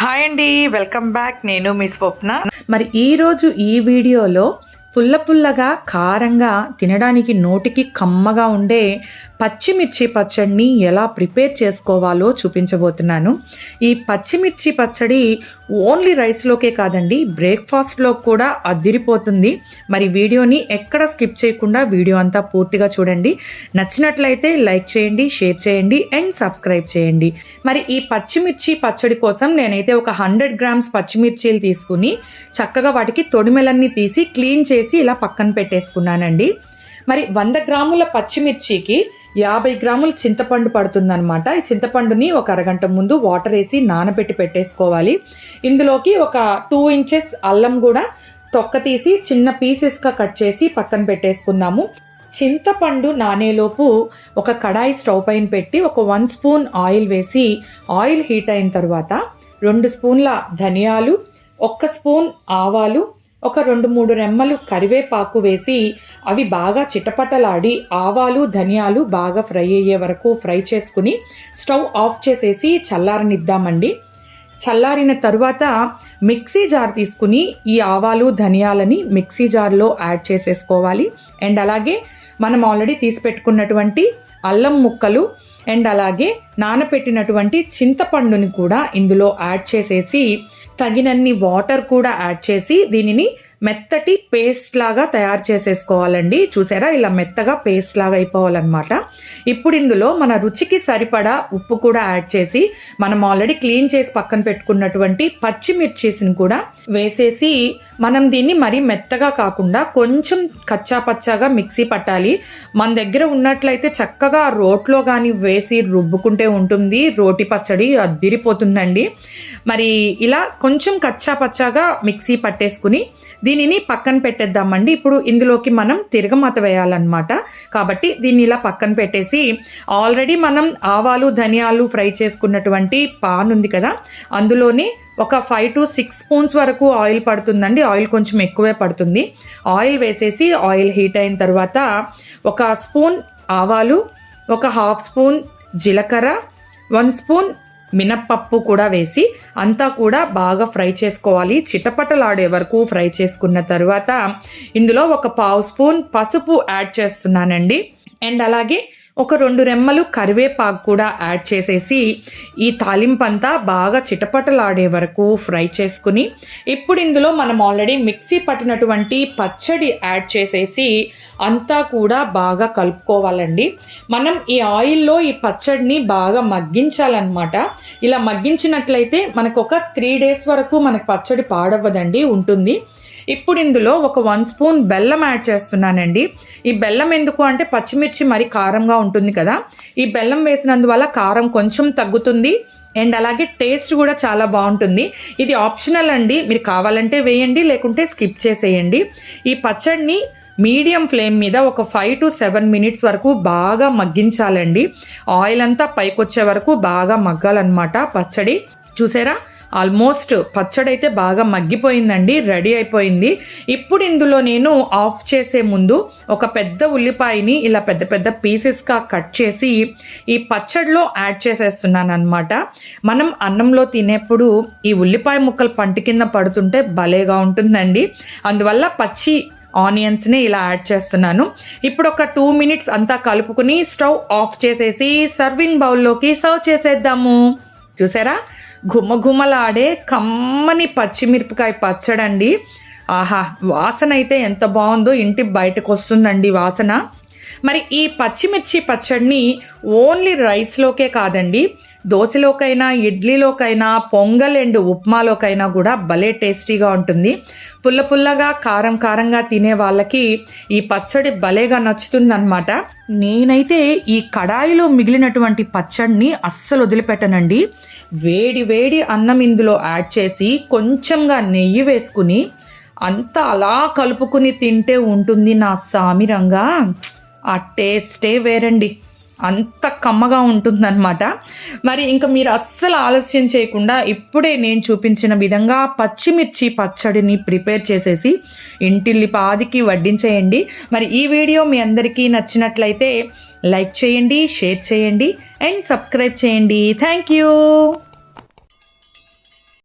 Hi అండి welcome back. నేను మీ స్వప్న. మరి ఈరోజు ఈ వీడియోలో పుల్ల పుల్లగా కారంగా తినడానికి నోటికి కమ్మగా ఉండే పచ్చిమిర్చి పచ్చడిని ఎలా ప్రిపేర్ చేసుకోవాలో చూపించబోతున్నాను. ఈ పచ్చిమిర్చి పచ్చడి ఓన్లీ రైస్లోకే కాదండి బ్రేక్ఫాస్ట్లో కూడా అదిరిపోతుంది. మరి వీడియోని ఎక్కడ స్కిప్ చేయకుండా వీడియో అంతా పూర్తిగా చూడండి. నచ్చినట్లయితే లైక్ చేయండి షేర్ చేయండి అండ్ సబ్స్క్రైబ్ చేయండి. మరి ఈ పచ్చిమిర్చి పచ్చడి కోసం నేనైతే ఒక హండ్రెడ్ గ్రామ్స్ పచ్చిమిర్చీలు తీసుకుని చక్కగా వాటికి తొడిమెలన్నీ తీసి క్లీన్ చేసి ఇలా పక్కన పెట్టేసుకున్నానండి. మరి వంద గ్రాముల పచ్చిమిర్చికి యాభై గ్రాములు చింతపండు పడుతుందన్నమాట. ఈ చింతపండుని ఒక అరగంట ముందు వాటర్ వేసి నానబెట్టి పెట్టేసుకోవాలి. ఇందులోకి ఒక టూ ఇంచెస్ అల్లం కూడా తొక్క తీసి చిన్న పీసెస్గా కట్ చేసి పక్కన పెట్టేసుకుందాము. చింతపండు నానేలోపు ఒక కడాయి స్టవ్ పైన పెట్టి ఒక వన్ స్పూన్ ఆయిల్ వేసి ఆయిల్ హీట్ అయిన తర్వాత రెండు స్పూన్ల ధనియాలు ఒక్క స్పూన్ ఆవాలు ఒక రెండు మూడు రెమ్మలు కరివేపాకు వేసి అవి బాగా చిటపటలాడి ఆవాలు ధనియాలు బాగా ఫ్రై అయ్యే వరకు ఫ్రై చేసుకుని స్టవ్ ఆఫ్ చేసేసి చల్లారనిద్దామండి. చల్లారిన తరువాత మిక్సీ జార్ తీసుకుని ఈ ఆవాలు ధనియాలని మిక్సీ జార్లో యాడ్ చేసేసుకోవాలి. అండ్ అలాగే మనం ఆల్రెడీ తీసి పెట్టుకున్నటువంటి అల్లం ముక్కలు అండ్ అలాగే నానపెట్టినటువంటి చింతపండుని కూడా ఇందులో యాడ్ చేసేసి తగినన్ని వాటర్ కూడా యాడ్ చేసి దీనిని మెత్తటి పేస్ట్ లాగా తయారు చేసేసుకోవాలండి. చూసారా? ఇలా మెత్తగా పేస్ట్ లాగా అయిపోవాలన్నమాట. ఇప్పుడు ఇందులో మన రుచికి సరిపడా ఉప్పు కూడా యాడ్ చేసి మనం ఆల్రెడీ క్లీన్ చేసి పక్కన పెట్టుకున్నటువంటి పచ్చిమిర్చిస్ని కూడా వేసేసి మనం దీన్ని మరీ మెత్తగా కాకుండా కొంచెం కచ్చా పచ్చాగా మిక్సీ పట్టాలి. మన దగ్గర ఉన్నట్లయితే చక్కగా రోట్లో కానీ వేసి రుబ్బుకుంటే ఉంటుంది. రోటి పచ్చడి అద్దిరిపోతుందండి. మరి ఇలా కొంచెం కచ్చా పచ్చాగా మిక్సీ పట్టేసుకుని దీనిని పక్కన పెట్టేద్దామండి. ఇప్పుడు ఇందులోకి మనం తిరగమాత వేయాలన్నమాట. కాబట్టి దీన్ని ఇలా పక్కన పెట్టేసి ఆల్రెడీ మనం ఆవాలు ధనియాలు ఫ్రై చేసుకున్నటువంటి పాన్ ఉంది కదా అందులోనే ఒక ఫైవ్ టు సిక్స్ స్పూన్స్ వరకు ఆయిల్ పడుతుందండి. ఆయిల్ కొంచెం ఎక్కువే పడుతుంది. ఆయిల్ వేసేసి ఆయిల్ హీట్ అయిన తర్వాత ఒక స్పూన్ ఆవాలు ఒక హాఫ్ స్పూన్ జీలకర్ర వన్ స్పూన్ మినప్పప్పు కూడా వేసి అంతా కూడా బాగా ఫ్రై చేసుకోవాలి. చిటపటలాడే వరకు ఫ్రై చేసుకున్న తర్వాత ఇందులో ఒక పావు స్పూన్ పసుపు యాడ్ చేస్తున్నానండి. అండ్ అలాగే ఒక రెండు రెమ్మలు కరివేపాకు కూడా యాడ్ చేసేసి ఈ తాలింపంతా బాగా చిటపటలాడే వరకు ఫ్రై చేసుకుని ఇప్పుడు ఇందులో మనం ఆల్రెడీ మిక్సీ పట్టినటువంటి పచ్చడి యాడ్ చేసేసి అంతా కూడా బాగా కలుపుకోవాలండి. మనం ఈ ఆయిల్లో ఈ పచ్చడిని బాగా మగ్గించాలన్నమాట. ఇలా మగ్గించినట్లయితే మనకు ఒక త్రీ డేస్ వరకు మనకు పచ్చడి పాడవ్వదండి ఉంటుంది. ఇప్పుడు ఇందులో ఒక వన్ స్పూన్ బెల్లం యాడ్ చేస్తున్నానండి. ఈ బెల్లం ఎందుకు అంటే పచ్చిమిర్చి మరి కారంగా ఉంటుంది కదా. ఈ బెల్లం వేసినందువల్ల కారం కొంచెం తగ్గుతుంది. అండ్ అలాగే టేస్ట్ కూడా చాలా బాగుంటుంది. ఇది ఆప్షనల్ అండి. మీరు కావాలంటే వేయండి లేకుంటే స్కిప్ చేసేయండి. ఈ పచ్చడిని మీడియం ఫ్లేమ్ మీద ఒక ఫైవ్ టు సెవెన్ మినిట్స్ వరకు బాగా మగ్గించాలండి. ఆయిల్ అంతా పైకొచ్చే వరకు బాగా మగ్గాలన్నమాట పచ్చడి. చూసారా? ఆల్మోస్ట్ పచ్చడి అయితే బాగా మగ్గిపోయిందండి రెడీ అయిపోయింది. ఇప్పుడు ఇందులో నేను ఆఫ్ చేసే ముందు ఒక పెద్ద ఉల్లిపాయని ఇలా పెద్ద పెద్ద పీసెస్గా కట్ చేసి ఈ పచ్చడిలో యాడ్ చేసేస్తున్నాను అనమాట మనం అన్నంలో తినేప్పుడు ఈ ఉల్లిపాయ ముక్కలు పంట కింద పడుతుంటే భలేగా ఉంటుందండి. అందువల్ల పచ్చి ఆనియన్స్ని ఇలా యాడ్ చేస్తున్నాను. ఇప్పుడు ఒక టూ మినిట్స్ అంతా కలుపుకుని స్టవ్ ఆఫ్ చేసేసి సర్వింగ్ బౌల్లోకి సర్వ్ చేసేద్దాము. చూసారా? ఘుమఘుమలాడే కమ్మని పచ్చిమిరపకాయ పచ్చడండి. ఆహా వాసన అయితే ఎంత బాగుందో ఇంటి బయటకు వస్తుందండి వాసన. మరి ఈ పచ్చిమిర్చి పచ్చడిని ఓన్లీ రైస్లోకే కాదండి దోశలోకైనా ఇడ్లీలోకైనా పొంగల్ అండ్ ఉప్మాలోకైనా కూడా భలే టేస్టీగా ఉంటుంది. పుల్ల పుల్లగా కారం కారంగా తినే వాళ్ళకి ఈ పచ్చడి భలేగా నచ్చుతుందన్నమాట. నేనైతే ఈ కడాయిలో మిగిలినటువంటి పచ్చడిని అస్సలు వదిలిపెట్టనండి. వేడి వేడి అన్నం ఇందులో యాడ్ చేసి కొంచెంగా నెయ్యి వేసుకుని అంతా అలా కలుపుకుని తింటే ఉంటుంది నా సామిరంగా. ఆ టేస్టే వేరండి. అంత కమ్మగా ఉంటుందన్నమాట. మరి ఇంకా మీరు అస్సలు ఆలస్యం చేయకుండా ఇప్పుడే నేను చూపించిన విధంగా పచ్చిమిర్చి పచ్చడిని ప్రిపేర్ చేసేసి ఇంటిల్లి పాదికి వడ్డించేయండి. మరి ఈ వీడియో మీ అందరికీ నచ్చినట్లయితే లైక్ చేయండి షేర్ చేయండి అండ్ సబ్స్క్రైబ్ చేయండి. Thank you.